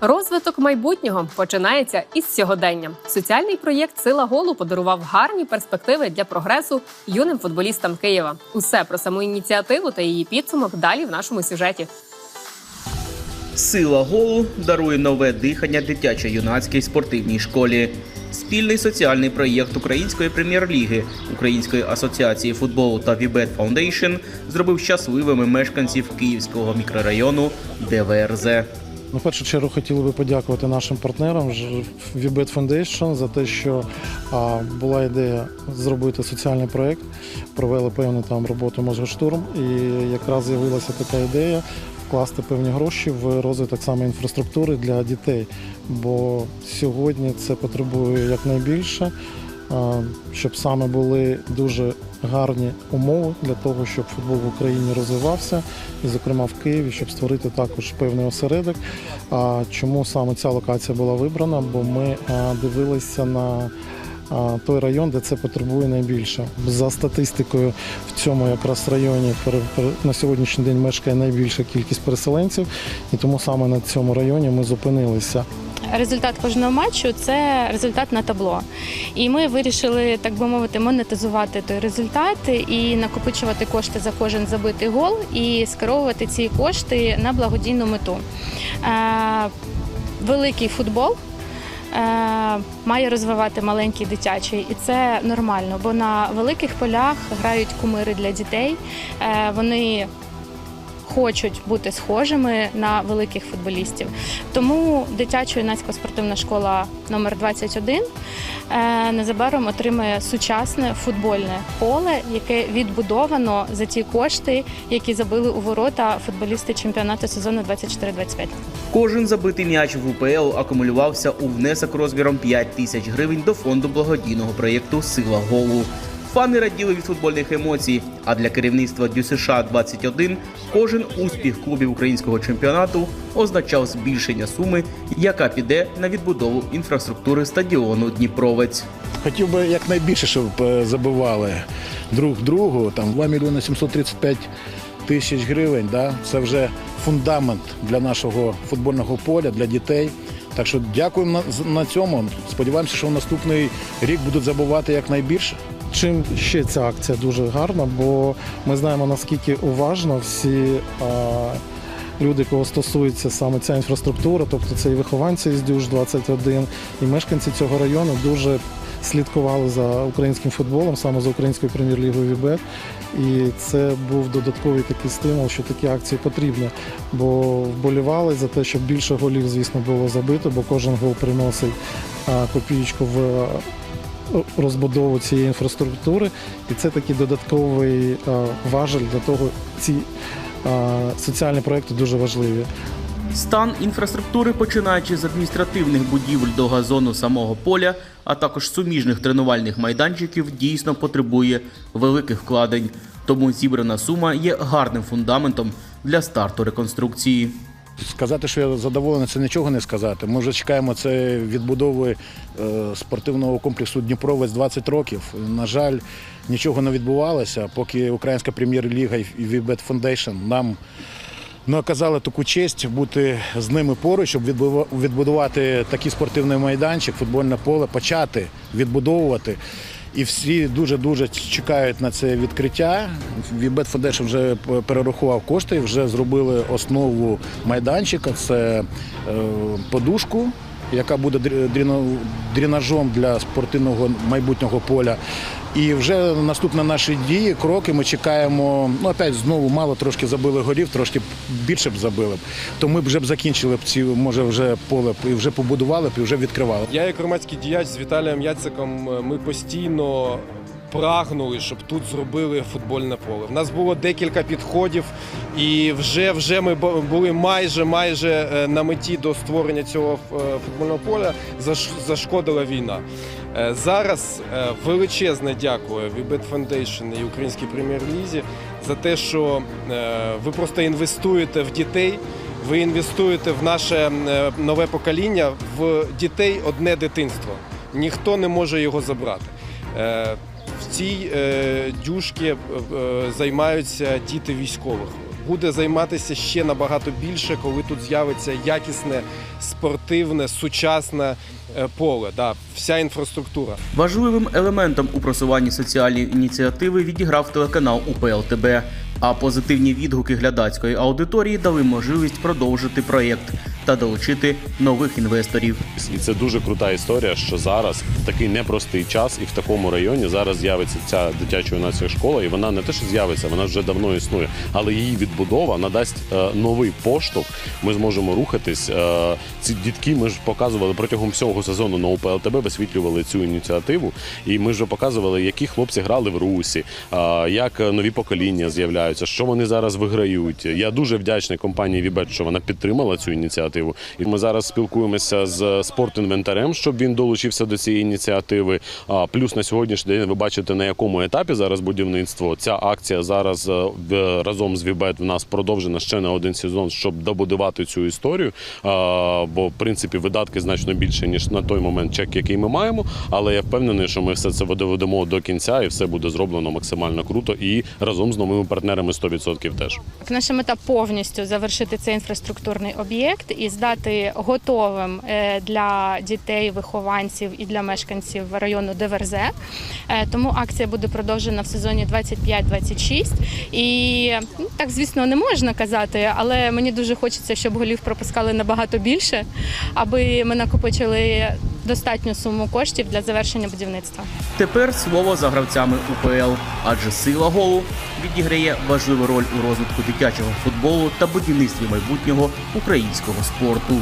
Розвиток майбутнього починається із сьогодення. Соціальний проєкт Сила голу подарував гарні перспективи для прогресу юним футболістам Києва. Усе про саму ініціативу та її підсумок далі в нашому сюжеті. Сила голу дарує нове дихання дитячо-юнацькій спортивній школі. Спільний соціальний проєкт Української прем'єр-ліги, Української асоціації футболу та Вібет Фаундейшн зробив щасливими мешканців Київського мікрорайону ДВРЗ. Ну, в першу чергу хотіли би подякувати нашим партнерам Vibet Foundation за те, що була ідея зробити соціальний проєкт, провели певну там роботу Мозгоштурм, і якраз з'явилася така ідея вкласти певні гроші в розвиток саме інфраструктури для дітей. Бо сьогодні це потребує якнайбільше, щоб саме були дуже гарні умови для того, щоб футбол в Україні розвивався, і, зокрема в Києві, щоб створити також певний осередок. А чому саме ця локація була вибрана? Бо ми дивилися на той район, де це потребує найбільше. За статистикою, в цьому якраз районі на сьогоднішній день мешкає найбільша кількість переселенців, і тому саме на цьому районі ми зупинилися. Результат кожного матчу це результат на табло. І ми вирішили, так би мовити, монетизувати той результат і накопичувати кошти за кожен забитий гол і скеровувати ці кошти на благодійну мету. Е, Великий футбол. е, Має розвивати маленький дитячий, і це нормально, бо на великих полях грають кумири для дітей. Е, Вони хочуть бути схожими на великих футболістів. Тому дитячо-юнацька спортивна школа номер 21 е, незабаром отримає сучасне футбольне поле, яке відбудовано за ті кошти, які забили у ворота футболісти чемпіонату сезону 24-25. Кожен забитий м'яч в УПЛ акумулювався у внесок розміром 5 тисяч гривень до фонду благодійного проєкту Сила голу. Фани раділи від футбольних емоцій. А для керівництва ДЮСШ 21 кожен успіх клубів українського чемпіонату означав збільшення суми, яка піде на відбудову інфраструктури стадіону Дніпровець. Хотів би якнайбільше, щоб е, забивали друг другу. Там 2 мільйони 735 тисяч гривень. Да? Це вже фундамент для нашого футбольного поля, для дітей. Так що дякуємо на, на цьому. Сподіваємося, що в наступний рік будуть забувати якнайбільше. Чим ще ця акція дуже гарна, бо ми знаємо наскільки уважно всі люди, кого стосується саме ця інфраструктура, тобто це і вихованці з Дюж 21, і мешканці цього району дуже слідкували за українським футболом, саме за українською прем'єр-лігою Вібет. І це був додатковий такий стимул, що такі акції потрібні. Бо вболівали за те, щоб більше голів, звісно, було забито, бо кожен гол приносить а, копієчку в розбудову цієї інфраструктури, і це такий додатковий е, важель для того, ці е, соціальні проекти дуже важливі. Стан інфраструктури, починаючи з адміністративних будівель до газону самого поля, а також суміжних тренувальних майданчиків, дійсно потребує великих вкладень. Тому зібрана сума є гарним фундаментом для старту реконструкції. Сказати, що я задоволений, це нічого не сказати. Ми вже чекаємо це відбудови е, спортивного комплексу Дніпровець 20 років. На жаль, нічого не відбувалося, поки Українська прем'єр-ліга і Вібет Фондейшн нам не оказали таку честь бути з ними поруч, щоб відбудувати такий спортивний майданчик, футбольне поле, почати відбудовувати. І всі дуже-дуже чекають на це відкриття. Вібет Фондейшн вже перерахував кошти, вже зробили основу майданчика. Це е, подушку, яка буде дренажом для спортивного майбутнього поля. І вже наступні наші дії, кроки ми чекаємо. Ну, опять знову мало трошки забили голів, трошки більше б забили б. То ми б вже б закінчили б ці, може, вже поле і вже побудували б і вже відкривали. Я, як громадський діяч з Віталієм Яциком, е, ми постійно прагнули, щоб тут зробили футбольне поле. В нас було декілька підходів, і вже, вже ми були майже майже е, на меті до створення цього е, футбольного поля. Заш- Зашкодила війна. Е, Зараз е, величезне дякую Вібет Foundation і Українській прем'єр-лізі за те, що е, ви просто інвестуєте в дітей. Ви інвестуєте в наше нове покоління, в дітей одне дитинство. Ніхто не може його забрати. В цій дюшці займаються діти військових. Буде займатися ще набагато більше, коли тут з'явиться якісне, спортивне, сучасне е, поле. Да, вся інфраструктура. Важливим елементом у просуванні соціальної ініціативи відіграв телеканал УПЛТБ. А позитивні відгуки глядацької аудиторії дали можливість продовжити проєкт та долучити нових інвесторів. І це дуже крута історія, що зараз такий непростий час і в такому районі зараз з'явиться ця дитяча юнацька школа, і вона не те, що з'явиться, вона вже давно існує. Але її відбудова надасть е, новий поштовх. Ми зможемо рухатись. Е, ці дітки ми ж показували протягом всього сезону на УПЛ ТБ, висвітлювали цю ініціативу, і ми вже показували, які хлопці грали в русі, е, як нові покоління з'являються, що вони зараз виграють. Я дуже вдячний компанії Вібет, що вона підтримала цю ініціативу. І ми зараз спілкуємося з спортінвентарем, щоб він долучився до цієї ініціативи. Плюс на сьогоднішній день ви бачите на якому етапі зараз будівництво. Ця акція зараз е, разом з Вібет в нас продовжена ще на один сезон, щоб добудувати цю історію. Бо в принципі видатки значно більше ніж на той момент чек, який ми маємо. Але я впевнений, що ми все це доведемо до кінця, і все буде зроблено максимально круто і разом з новими партнерами 100% теж. Наша мета повністю завершити цей інфраструктурний об'єкт і здати готовим е, для дітей, вихованців і для мешканців району Деверзе. Е, Тому акція буде продовжена в сезоні 25-26. І ну, так, звісно, не можна казати, але мені дуже хочеться, щоб голів пропускали набагато більше, аби ми накопичили достатню суму коштів для завершення будівництва. Тепер слово за гравцями УПЛ, адже сила голу відіграє важливу роль у розвитку дитячого футболу та будівництві майбутнього українського спорту.